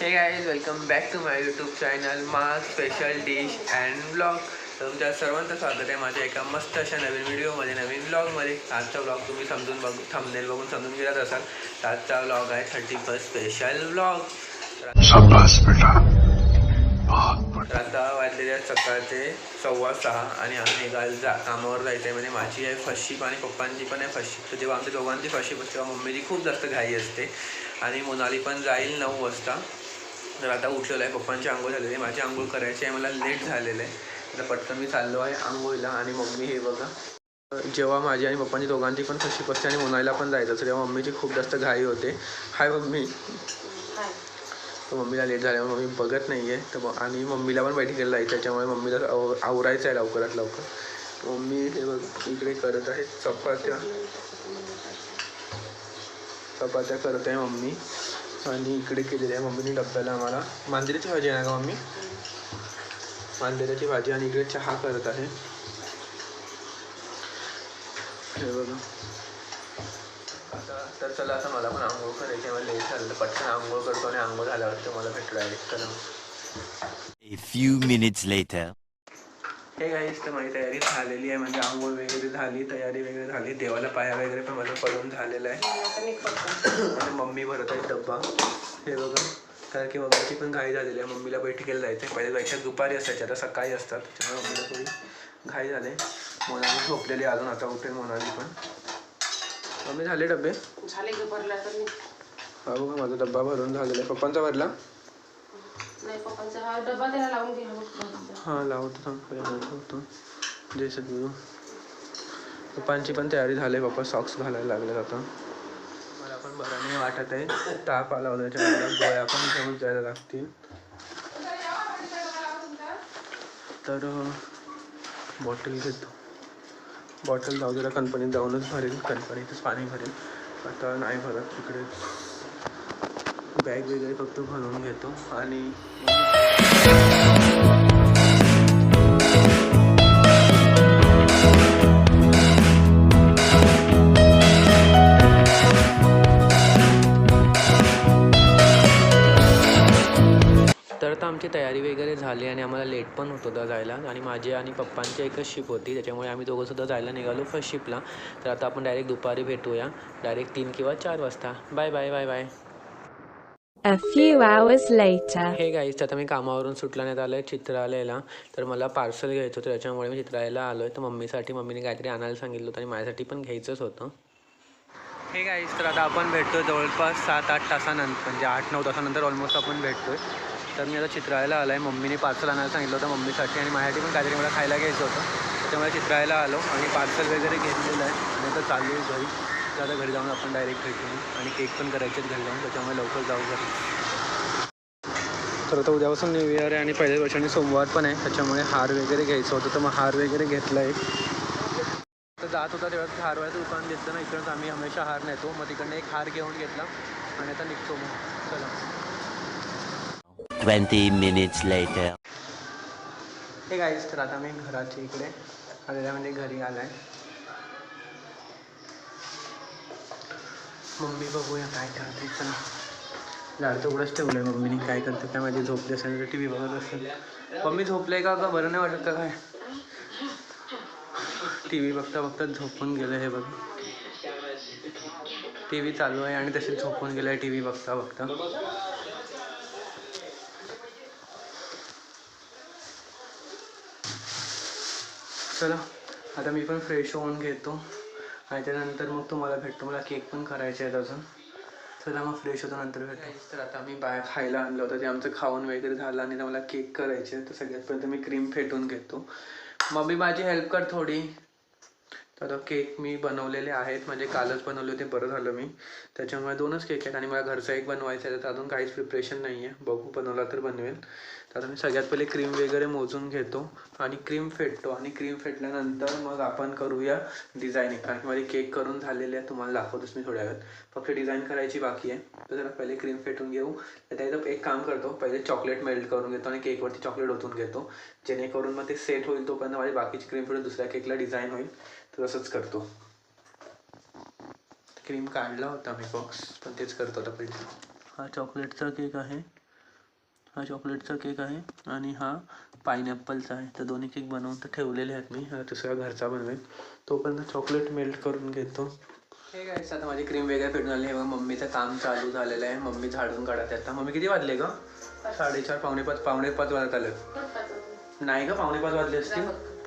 Hey guys welcome back to my YouTube channel मा special dish and blog तुमच्या सर्वांचं स्वागत आहे माझ्या एका मस्त अशा नवीन व्हिडिओमध्ये नवीन ब्लॉगमध्ये आजचा ब्लॉग तुम्ही समजून बघू थंबनेल बघून समजून गेलाच असाल. तर आजचा ब्लॉग आहे थर्टी फर्स्ट स्पेशल ब्लॉग आता वाजलेले आहेत सकाळचे सव्वा सहा आणि आम्ही निघाल जा कामावर जायचं आहे म्हणजे माझी आहे फर्स्ट आणि पप्पांची पण आहे फर्स्ट तर जेव्हा आमच्या दोघांची फर्स्ट असते तेव्हा मम्मीची खूप जास्त घाई असते. आणि मोनाली पण जाईल नऊ वाजता. तर आता उठलेलं आहे पप्पांची आंघोळ झालेली आहे माझी आंघोळ करायची आहे मला लेट झालेलं आहे. तर पटकन मी चाललो आहे आंघोळीला आणि मम्मी हे बघा. जेव्हा माझी आणि पप्पांची दोघांची पण फशी असते आणि मोनालीला पण जायचं असतं तेव्हा मम्मीची खूप जास्त घाई होते. Hi mummy. तर मम्मीला लेट झाल्यामुळे मम्मी बघत नाही आहे तर आणि मम्मीला पण बैठकीला जायचं त्याच्यामुळे मम्मीला आव आवरायचं आहे लवकरात लवकर. मम्मी हे बघ इकडे करत आहे चपात्या. चपात्या करत आहे मम्मी. आणि इकडे केलेली आहे मम्मीने डब्याला आम्हाला. मांजरीची भाजी आहे ना का मम्मी? मांजऱ्याची भाजी आणि इकडे चहा करत आहे. हे बघा. आता तर चला आता मला पण आंघोळ करायची आहे. मला लेट झालं पटकन आंघोळ करतो आणि आंघोळ झाल्यावरती मला भेटलं आहे. A few minutes later. हे गाईच तर माझी तयारी झालेली आहे. म्हणजे आंघोळ वगैरे झाली तयारी वगैरे झाली. देवाला पाया वगैरे पण माझं पडून झालेलं आहे. आणि मम्मी भरत आहे डब्बा. हे बघा. कारण की मम्मीची पण घाई झालेली आहे. मम्मीला बैठकीला जायचं आहे. पहिले बैठक दुपारी असायची. आता सकाळी असतात. त्याच्यामुळे मम्मीला थोडी घाई झाली. मोनाली झोपलेली अजून. आता उठेल मोनाली पण. मम्मी झाले डबे झाले हा बघा माझा डब्बा भरून झालेला आहे. पप्पांचा भरला? नाही पप्पांचा. हा डबा त्याला लावून हां लावतो थांब पहिले लावतो जय सद्गुरू पप्पांची पण तयारी झाली पप्पा सॉक्स घालायला लागले आता. मला पण बरं नाही वाटत आहे. ताप आला होता त्याच्यामुळे गोळ्या पण घेऊन जायला लागतील. तर बॉटल घेतो. बॉटल जाऊ जरा कंपनीत जाऊनच भरेल. कंपनीतच पाणी भरेल. आता नाही भरत तिकडे. बॅग वगैरे फक्त भरून घेतो. आणि तर आता आमची तयारी वगैरे झाली आणि आम्हाला लेट पण होत होता जायला. आणि माझी आणि पप्पांची एकच शिप होती त्याच्यामुळे आम्ही दोघंसुद्धा जायला निघालो फर्स्ट शिपला तर आता आपण डायरेक्ट दुपारी भेटूया. डायरेक्ट तीन किंवा चार वाजता. Bye bye bye bye A few hours later. Hey guys आता मी कामावरून सुटल्याने आलं आहे चित्रालयाला. तर मला पार्सल घ्यायचं होतं त्याच्यामुळे मी चित्रालयाला आलो आहे तर मम्मीसाठी मम्मीने काहीतरी आणायला सांगितलं होतं आणि माझ्यासाठी पण घ्यायचंच होतं. हे गाईज तर आता आपण भेटतो जवळपास सात आठ तासानंतर म्हणजे आठ नऊ तासानंतर ऑलमोस्ट आपण भेटतोय. तर मी आता चित्रायला आलो आहे. मम्मीने पार्सल आणायला सांगितलं होतं मम्मीसाठी आणि माझ्यासाठी पण काहीतरी मला खायला घ्यायचं होतं. त्याच्यामुळे चित्रायला आलो आणि पार्सल वगैरे घेतलेलं आहे. आणि आता चालू आहे घरी. तर आता घरी जाऊन आपण डायरेक्ट भेटू. आणि केक पण करायचे आहेत घरी जाऊन. त्याच्यामुळे लवकर जाऊ घरी. तर आता उद्यापासून न्यू इयर आहे आणि पहिल्या वर्षाने सोमवार पण आहे. त्याच्यामुळे हार वगैरे घ्यायचं होतं. तर मग हार वगैरे घेतला एक तर जात होता तेव्हा हारवायचं दुकान घेतलं ना इकडंच आम्ही हमेशा हार नेतो. मग तिकडनं एक हार घेऊन घेतला. आणि आता निघतो मग. चला. 20 minutes later. हे गाईज तर आता मी घराच्या इकडे आलेल्या म्हणजे घरी आलाय. मम्मी बघूया काय करते. चला. तेवढंच ठेवलं ठेवलंय मम्मीने. काय करते काय माझी झोपली असेल तर टी व्ही बघत असेल. मम्मी झोपले का का बरं नाही वाटत का काय? टी व्ही बघता बघता झोपून गेलं हे बघ. टी व्ही चालू आहे आणि तशीच झोपून गेलं आहे टी व्ही बघता बघता. चला आता मी पण फ्रेश होऊन घेतो. आणि त्यानंतर मग तुम्हाला भेटतो. मला केक पण करायचे आहेत अजून. चला मग फ्रेश होतो नंतर भेटतो तर आता मी बाहेर खायला आणलं होतं. ते आमचं खाऊन वगैरे झालं आणि मला केक करायचे आहे तर सगळ्यात पहिले मी क्रीम फेटून घेतो. मम्मी माझी हेल्प कर थोडी. तर केक मी बनवलेले आहेत. म्हणजे कालच बनवले होते बरं झालं मी. त्याच्यामुळे दोनच केक आहेत आणि मला घरचा एक बनवायचा आहे तर अजून काहीच प्रिपरेशन नाही आहे. बघू बनवला तर बनवेल. तर आता मी सगळ्यात पहिले क्रीम वगैरे मोजून घेतो आणि क्रीम फेटतो आणि क्रीम फेटल्यानंतर मग आपण करूया डिझायनिंग कारण की माझी केक करून झालेले आहे तुम्हाला दाखवतोच मी थोड्या वेळात. फक्त डिझाईन करायची बाकी आहे. तर जरा पहिले क्रीम फेटून घेऊ. त्याच्यात एक काम करतो पहिले चॉकलेट मेल्ट करून घेतो आणि केकवरती चॉकलेट ओतून घेतो. जेणेकरून मग ते सेट होईल तोपर्यंत माझी बाकीची क्रीम फेटून दुसऱ्या केकला डिझाईन होईल. तसंच करतो. क्रीम काढला होता मी बॉक्स पण तेच करतो आता पहिले. हा चॉकलेटचा केक आहे. हा चॉकलेटचा केक आहे आणि हा पायनॅपलचा आहे. तर दोन्ही केक बनवून तर ठेवलेले आहेत मी. दुसरा घरचा बनवेल तोपर्यंत चॉकलेट मेल्ट करून घेतो. हे काय आता माझी क्रीम वगैरे फेटून आली आहे. बघा मम्मीचं काम चालू झालेलं आहे. मम्मी झाडून काढत आहे आता मम्मी किती वाजले ग? साडेचार पावणे पाच पावणे पाच वाजत आले. नाही का पावणे पाच वाजले असतील.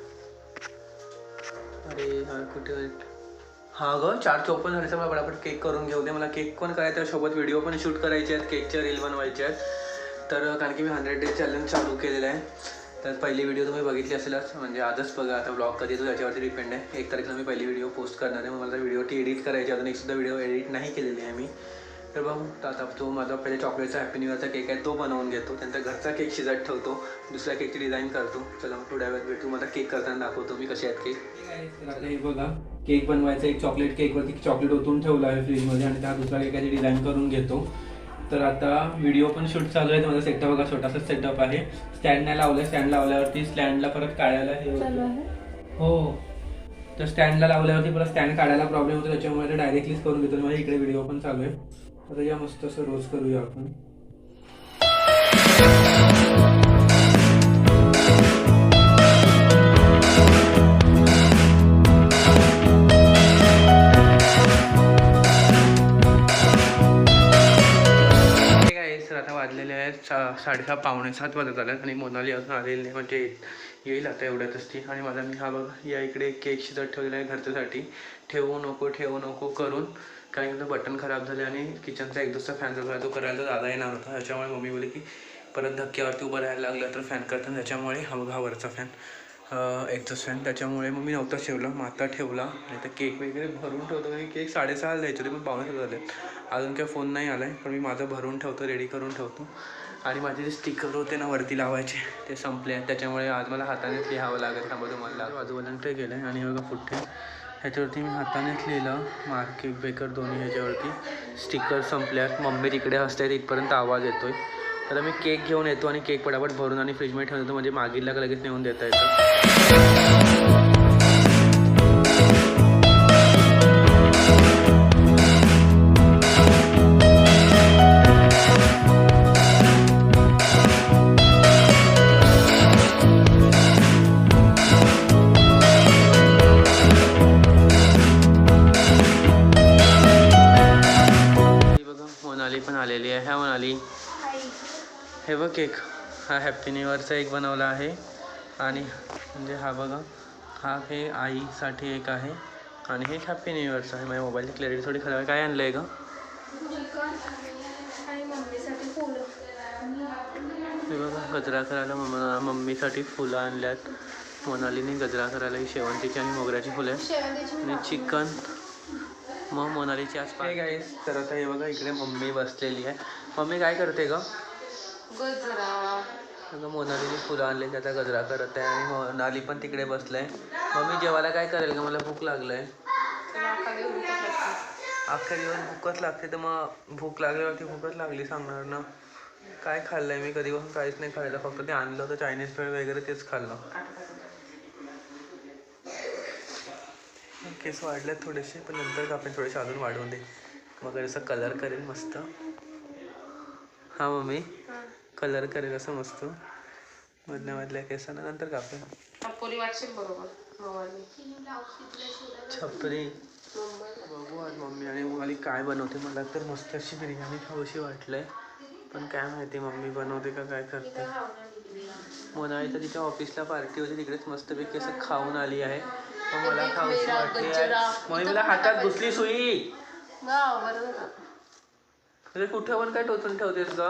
अरे हा कुठे हा ग चार चोपन्न झाले तर मला पटापट केक करून घेऊ दे. मला केक पण करायचा सोबत व्हिडिओ पण शूट करायचे आहेत केकच्या रील बनवायचे आहेत. तर कारण की मी हंड्रेड डेज चॅलेंज चालू केलेलं आहे. तर पहिली व्हिडिओ तुम्ही बघितली असेलच म्हणजे आजच बघा. आता ब्लॉग कधी येतो त्याच्यावरती डिपेंड आहे. एक तारखेला मी पहिली व्हिडिओ पोस्ट करणार आहे. मग मला व्हिडिओ ती एडिट करायची अजून एक सुद्धा व्हिडिओ एडिट नाही केलेली आहे मी. तर बघू तर आता तो माझा पहिले चॉकलेटचा हॅपी न्यू इयरचा केक आहे तो बनवून घेतो. त्यानंतर घरचा केक शिजत ठेवतो दुसऱ्या केकची डिझाईन करतो. चला मग थोड्या वेळात भेटू मला केक करताना दाखवतो मी कसे आहेत केक हे बघा केक बनवायचा एक चॉकलेट केकवरती चॉकलेट ओतून ठेवलं आहे फ्रीजमध्ये आणि त्या दुसऱ्या केकाची डिझाईन करून घेतो. तर आता व्हिडिओ पण शूट चालू आहे तर माझा सेटअप बघा छोटासा सेटअप आहे. स्टँड नाही लावलं स्टँड लावल्यावरती स्टँडला परत काढायला हे. हो. तर स्टँडला लावल्यावरती परत स्टँड काढायला प्रॉब्लेम होतो त्याच्यामुळे ते डायरेक्टलीच करून घेतो माझ्या इकडे व्हिडिओ पण चालू आहे. आता या मस्त असं रोज करूया आपण. सर आता वाजलेले आहेत. सा साडेसहा पावणे सात वाजत आल्यात आणि मोनाली अजून आलेली नाही. म्हणजे येईल आता एवढ्यातच ती आणि माझा मी हा बघा या इकडे केक शिजत ठेवलेला आहे घरच्यासाठी. ठेवू नको ठेवू नको करून. कारण की बटन खराब झाले आणि किचनचा एक दुसरा फॅन जो तो करायला दादा येणार होता. त्याच्यामुळे मम्मी बोलली की परत धक्क्यावरती उभं राहायला लागलं तर फॅन करताना त्याच्यामुळे हा बघा वरचा फॅन एक्झॉस्ट फॅन त्याच्यामुळे मग मी नव्हता ठेवला मग आता ठेवला. नाही तर केक वगैरे भरून ठेवतो. केक साडेसहाला द्यायचे होते पण पावणे सात झाले. अजून काय फोन नाही आला आहे पण मी माझं भरून ठेवतो रेडी करून ठेवतो. आणि माझे जे स्टिकर होते ना वरती लावायचे ते संपले. आहेत त्याच्यामुळे आज मला हातानेच लिहावं लागेल. थांबा तुम्हाला. आजूबाजूंकडे गेलं आहे आणि बघा फुटते ह्याच्यावरती मी हातानेच लिहिलं. मार्किट बेकर दोन्ही ह्याच्यावरती. स्टिकर संपल्यात. मम्मी तिकडे हसते तिथपर्यंत आवाज येतोय. तर मी केक घेऊन येतो आणि केक पटापट भरून आणि फ्रीजमध्ये ठेवून येतो म्हणजे मागीला लगेच नेऊन देता येतं. हे बघ केक हा हॅप्पी न्यू इयरचा एक बनवला आहे. आणि म्हणजे हा बघा हा हे आईसाठी एक आहे. आणि हे हॅप्पी न्यू इयरचं आहे. माझ्या मोबाईलची क्लॅरिटी थोडी खराब आहे. काय आणलं आहे का हे बघा गजरा करायला मम्मा मम्मीसाठी फुलं आणल्यात. मोनालीने गजरा करायला ही शेवंतीची आणि मोगऱ्याची फुलं आहेत. आणि चिकन. मग मोनालीची आज काय काय तर आता हे बघा इकडे मम्मी बसलेली आहे. मम्मी काय करते ग? गजरा. मोनालीने फुलं आणले त्याचा गजरा करत आहे आणि मोनाली पण तिकडे बसलाय. मम्मी जेवायला काय करेल का मला भूक लागलंय. अख्ख्या दिवस भूकच लागते तर मग भूक लागल्यावरती भूकच लागली सांगणार ना. काय खाल्लंय मी? कधीपासून काहीच नाही खाल्लं फक्त ते आणलं होतं चायनीज फेड वगैरे तेच खाल्लं. केस वाढलेत थोडेसे पण नंतर आपण थोडेसे अजून वाढवून दे. मग असं कलर करेल मस्त. हा मम्मी? कलर करेल असं मस्त. मधल्या मधल्या केसांना नंतर कापेल छपरी बघू आज मम्मी आणि मला काय बनवते. मला तर मस्त अशी बिर्याणी खाऊशी वाटलंय. पण काय माहिती मम्मी बनवते का काय करते. मोनाली तर तिच्या ऑफिसला पार्टी होती. तिकडेच मस्तपैकी असं खाऊन आली आहे. पण मला खाऊशी वाटते मम्मी मला हातात घुसली सुई. कुठे पण काय टोचून ठेवतेस ग?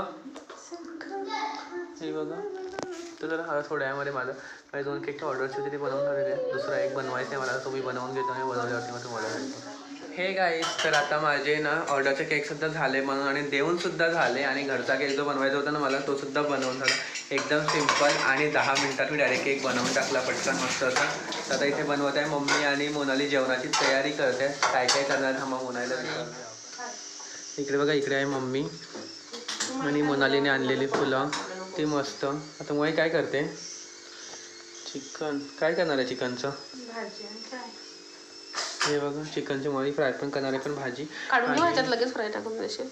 हे बघा. तर जरा हा थोड्या यामध्ये माझं. माझे दोन केकच्या ऑर्डरचे होते ते बनवून ठेवलेले. दुसरा एक बनवायचं आहे मला तो मी बनवून घेतो आणि बनवल्यावरती मग तुम्हाला भेटतो हे गाईस तर आता माझे ना ऑर्डरचे केकसुद्धा झाले म्हणून आणि देऊनसुद्धा झाले आणि घरचा केक जो बनवायचा होता ना मला तोसुद्धा बनवून झाला. एकदम सिंपल आणि दहा मिनटात मी डायरेक्ट केक बनवून टाकला पटकन मस्त असा. तर आता इथे बनवत आहे मम्मी आणि मोनाली जेवणाची तयारी करते काय काय करणार थांबा मोनालीला विचारते. इकडे बघा इकडे आहे मम्मी आणि मोनालीने आणलेली फुलं. ती मस्त. आता मुळे काय करते? चिकन. काय करणार आहे चिकनचं? हे बघा चिकनची मुळी फ्राय पण करणार आहे पण भाजी. काढून घेऊ आणि- ह्याच्यात लगेच फ्राय टाकून देशील?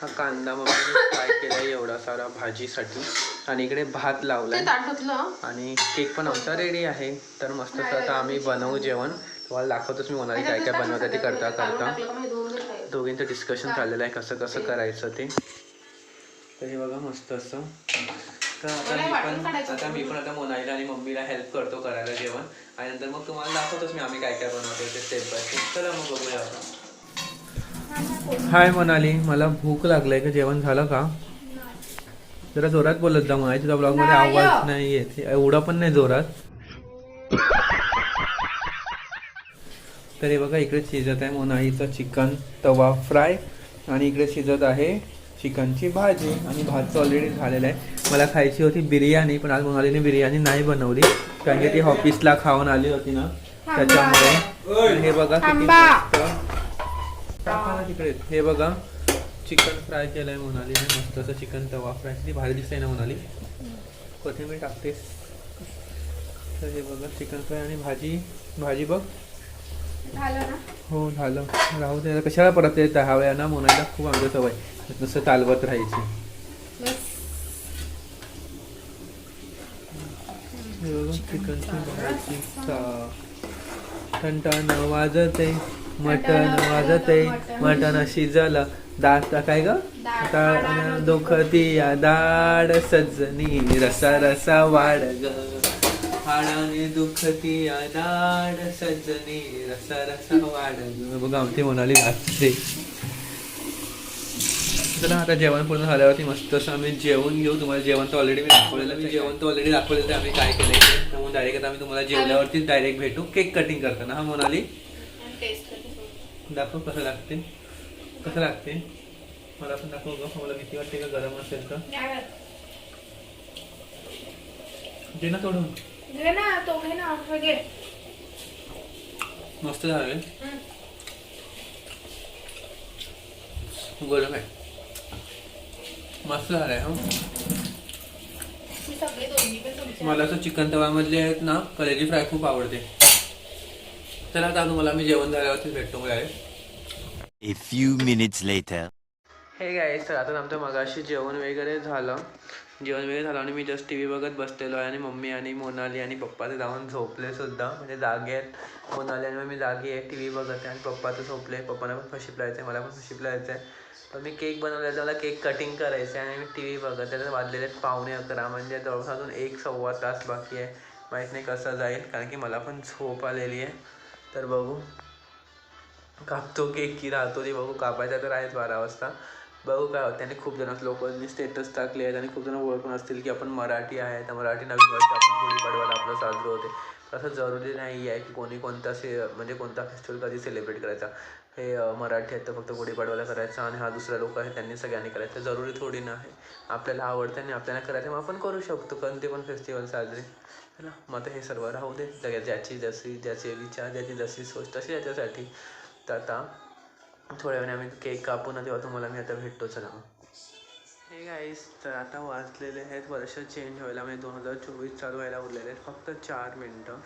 हा कांदा मम्मीने फ्राय केला एवढा सारा भाजीसाठी. आणि इकडे भात धुतलं. आणि केक पण आमचा रेडी आहे. तर मस्त आता आम्ही बनवू जेवण. तुम्हाला दाखवतोच मी म्हणाली काय काय बनवतं ते करता करता. दोघींचं डिस्कशन चाललेलं आहे कसं कसं करायचं ते. तर हे बघा मस्त असं. तर आता मी पण आता मी पण आता मोनाईला आणि मम्मीला हेल्प करतो करायला जेवण. आणि नंतर मग तुम्हाला दाखवतोच मी आम्ही काय काय बनवतो ते स्टेप बाय स्टेप चला मग बघूया आपण. हाय मोनाली मला भूक लागलाय का? जेवण झालं का? जरा जोरात बोलत जा म्हणाय तुझा ब्लॉगमध्ये आवाज नाही येत. एवढा पण नाही जोरात. तर हे बघा इकडे शिजत आहे मोनाळीचं चिकन तवा फ्राय. आणि इकडे शिजत आहे चिकनची भाजी आणि भातचं ऑलरेडी झालेलं आहे. मला खायची होती बिर्याणी पण आज मोनालीने बिर्याणी नाही बनवली. कारण की ती ऑफिसला खाऊन आली होती ना. त्याच्यामुळे. हे बघा किती मस्त. तिकडे. हे बघा. चिकन फ्राय केलंय मोनालीने. मस्त असं चिकन तवा फ्राय. किती भारी दिसतंय ना मोनाली. कोथिंबीर टाकतेस. तर हे बघा चिकन फ्राय आणि भाजी. भाजी बघ. हो झालं. राहू दे कशाला परत ते दहा वेळा ना मोनायला खूप आमच्या सवय. नुसतं चालवत राहायची. हे चिकनची भाजी ठणठण वाजते मटण वाजते मटण. शिजलं. दात काय ग? दुखती या दाड सजनी रसा रसा वाढ ग. हाडाने दुखती दाड सजनी रसा रसा वाढ बघा आमची नाचते चला आता जेवण पूर्ण झाल्यावरती मस्त असं आम्ही जेवण घेऊ. तुम्हाला जेवण तर ऑलरेडी मी दाखवलेलं मी जेवण तर ऑलरेडी दाखवलेलं ते आम्ही काय केलं ते. त्यामुळे डायरेक्ट आता आम्ही तुम्हाला जेवल्यावरती डायरेक्ट भेटू. केक कटिंग करताना हा मोनाली? दाखव कसं लागते. कसं लागते? मला पण दाखव ग. मला भीती वाटते का गरम असेल तर? दे ना मस्त झाले गरम आहे. मस्त झालंय हो. मला तर चिकन तव्यामधले आहेत ना कलेजी फ्राय खूप आवडते. चला आता तुम्हाला मी जेवण झाल्यावरती भेटतो मिळाले A few minutes later. Hey guys तर आता आमचं मगाशी जेवण वगैरे झालं. जेवण वगैरे झालं आणि मी जस्ट टी व्ही बघत बसलेलो आहे आणि मम्मी आणि मोनाली आणि पप्पा ते जाऊन झोपले सुद्धा. म्हणजे जागे आहेत. मोनाली आणि मी जागी आहे टी व्ही बघत आहे आणि पप्पा तर झोपले. पप्पांना पण फशी यायचं आहे मला पण फशी यायचं आहे पण मी केक बनवल्याचा मला केक कटिंग करायचं आहे आणि मी टी व्ही बघत आहे. तर वाजलेले आहेत पावणे अकरा. म्हणजे जवळपास अजून एक सव्वा तास बाकी आहे. माहीत नाही कसं जाईल कारण की मला पण झोप आलेली आहे. तर बघू. कापतो केक की राहतो ती. बघू कापायचा तर आहेच बारा वाजता. बघू काय होतं. आणि खूप जण लोकांनी स्टेटस टाकले आहेत आणि खूप जण ओळखून असतील की आपण मराठी आहे. तर मराठी नवीन वर्ष आपण गुढीपाडव्याला आपलं साजरं होते. असं जरुरी नाही आहे की कोणी कोणता से म्हणजे कोणता फेस्टिवल कधी सेलिब्रेट करायचा. हे मराठी आहेत तर फक्त गुढीपाडवाला करायचा आणि हा दुसरा लोक आहे त्यांनी सगळ्यांनी करायचं. जरुरी थोडी ना आहे. आपल्याला आवडतं आणि आपल्याला करायचं मग आपण करू शकतो. कोणते पण फेस्टिवल साजरे. है ना मग आता हे सर्व राहू दे. ज्याची जशी ज्याचे विचार ज्याची जशी सोच तशी याच्यासाठी तर आता थोड्या वेळाने आम्ही केक कापू ना तेव्हा तुम्हाला मी आता भेटतो चला हे गाईस तर आता वाजलेले आहेत वर्ष चेंज व्हायला म्हणजे दोन हजार चोवीस चालू व्हायला उरलेले आहेत फक्त चार मिनटं.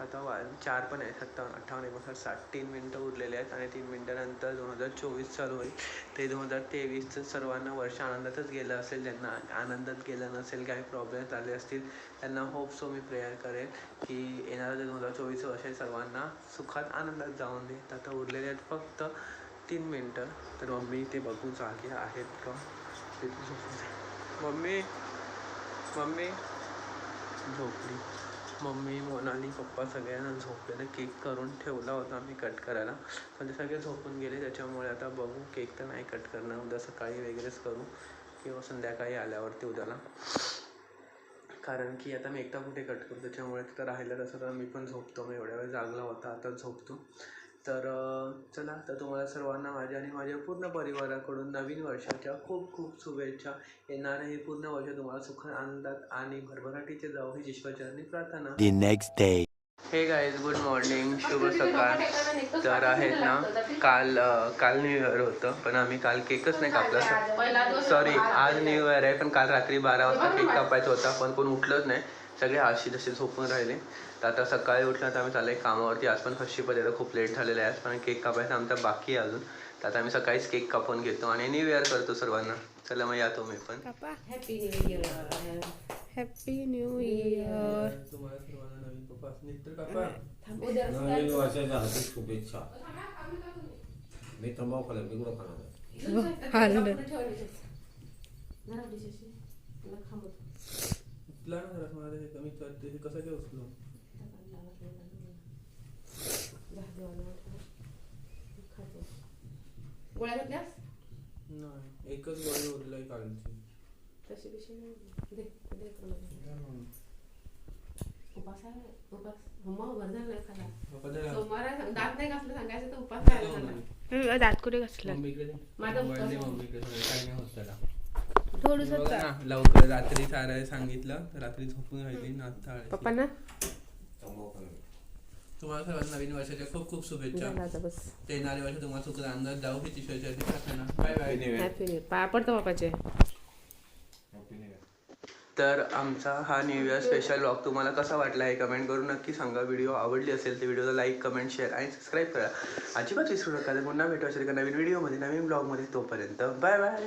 आता वा चार पण आहेत सत्तावन्न अठ्ठावन्न एकोणसाठ साठ तीन मिनटं उरलेले आहेत आणि तीन मिनटानंतर दोन हजार चोवीस चालू होईल. ते दोन हजार तेवीसचं सर्वांना वर्ष आनंदातच गेलं असेल ज्यांना आनंदात गेलं नसेल काही प्रॉब्लेम्स आले असतील त्यांना होप सो मी प्रेयर करेन की येणारं जे दोन हजार चोवीस वर्ष सर्वांना सुखात आनंदात जाऊन देत आता उरलेले आहेत फक्त तीन मिनटं. तर मम्मी ते बघू जागे आहेत का? ते मम्मी मम्मी. झोपली. मम्मी मोनाली पप्पा सगळ्यांना झोपलेलं केक करून ठेवला होता आम्ही कट करायला. पण ते सगळे झोपून गेले त्याच्यामुळे आता बघू केक तर नाही कट करणार. उद्या सकाळी वगैरेच करू किंवा संध्याकाळी आल्यावरती उद्याला. कारण की आता मी एकटा कुठे कट करू? त्याच्यामुळे तिथं राहिलं तसं तर मी पण झोपतो. मी एवढ्या वेळ जागला होता आता झोपतो. तर चला तर तुम्हाला सर्वांना माझ्या आणि माझ्या पूर्ण परिवाराकडून नवीन वर्षाच्या खूप खूप शुभेच्छा. येणारं हे पूर्ण वर्ष तुम्हाला सुख आनंदात आणि भरभराटीचे जाऊ ही ईश्वरचरणी प्रार्थना. The next day. Hey guys good morning शुभ सकाळ. तर आहेत ना काल काल न्यू इयर होतं पण आम्ही काल केकच नाही कापला. सॉरी आज न्यू इयर आहे पण काल रात्री बारा वाजता केक कापायचा होता पण कोण उठलंच नाही. सगळे आशी जसे झोपून राहिले. तर आता सकाळी उठलं तर आम्ही चालले कामावरती. आज पण फशी पण येतं खूप लेट झालेलं आहे. आज पण केक कापायचा आमचा बाकी आहे अजून. तर आता आम्ही सकाळीच केक कापून घेतो आणि न्यू इयर करतो सर्वांना. चला मग या तुम्ही पण. Happy new year happy new year तुम्हाला सर्वांना नवीन पप्पा नित्र कापा उद्या नवीन वर्षाच्या हार्दिक शुभेच्छा. मी तंबाखू खाल्ला मी कुठं खाणार आहे? उचला ना जरा मला हे कमी करते हे कसं काय उचलू? गोळ्या घेतल्यास? नाही एकच गोळी उरली आहे कालची. तशी बिशी नाही दे दे. उपास आहे उपास. मम्मा बरं झालं नाही खाला सोमवार आहे, दात नाही घासलं सांगायचं तर उपास आहे दात कुठे घासला. माझा आहे. मम्मीकडे काही नाही होत त्याला. थोडस बघा ना, लवकर रात्री साराय सांगितलं तर रात्री झोपून राहिली आळशी. पप्पांना? तुम्हाला सर्वांना नवीन वर्षाच्या खूप खूप शुभेच्छा. बस. ते येणारे वर्ष तुम्हाला सुख अंदाज जाऊ ही प्रार्थना. Bye bye. हॅपी पाया पडतो बापाचे. तर आमचा हा न्यू इयर स्पेशल ब्लॉग तुम्हाला कसा वाटला आहे कमेंट करून नक्की सांगा. व्हिडिओ आवडली असेल तर व्हिडिओला लाईक कमेंट शेअर आणि सबस्क्राईब करा. अजिबात विसरू नका. तर पुन्हा भेटू असेल एका नवीन व्हिडिओमध्ये नवीन ब्लॉगमध्ये तोपर्यंत. Bye bye